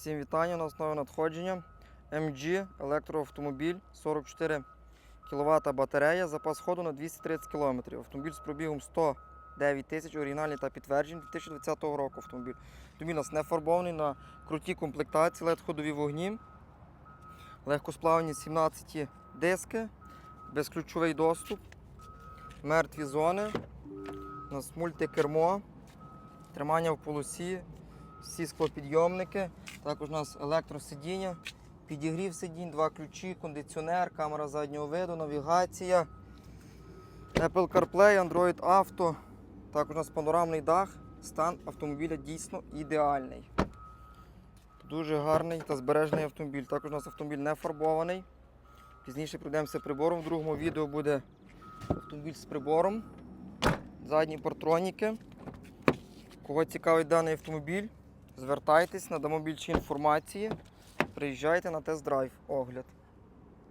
Всім вітання на основі надходження. MG електроавтомобіль 44 кВт батарея, запас ходу на 230 км. Автомобіль з пробігом 109 тисяч, оригінальний та підтверджений 2020 року автомобіль. Автомобіль у нас не фарбований на крутій комплектації, led ходові вогні, легкосплавні 17 диски, безключовий доступ, мертві зони, у нас мультикермо, тримання в полосі, всі склопідйомники, також у нас електросидіння, підігрів сидінь, два ключі, кондиціонер, камера заднього виду, навігація, Apple CarPlay, Android Auto. Також у нас панорамний дах. Стан автомобіля дійсно ідеальний. Дуже гарний та збережений автомобіль. Також у нас автомобіль не фарбований. Пізніше пройдемося прибором. В другому відео буде автомобіль з прибором. Задні партроніки. Кого цікавить даний автомобіль, звертайтесь, надамо більше інформації. Приїжджайте на тест-драйв, огляд.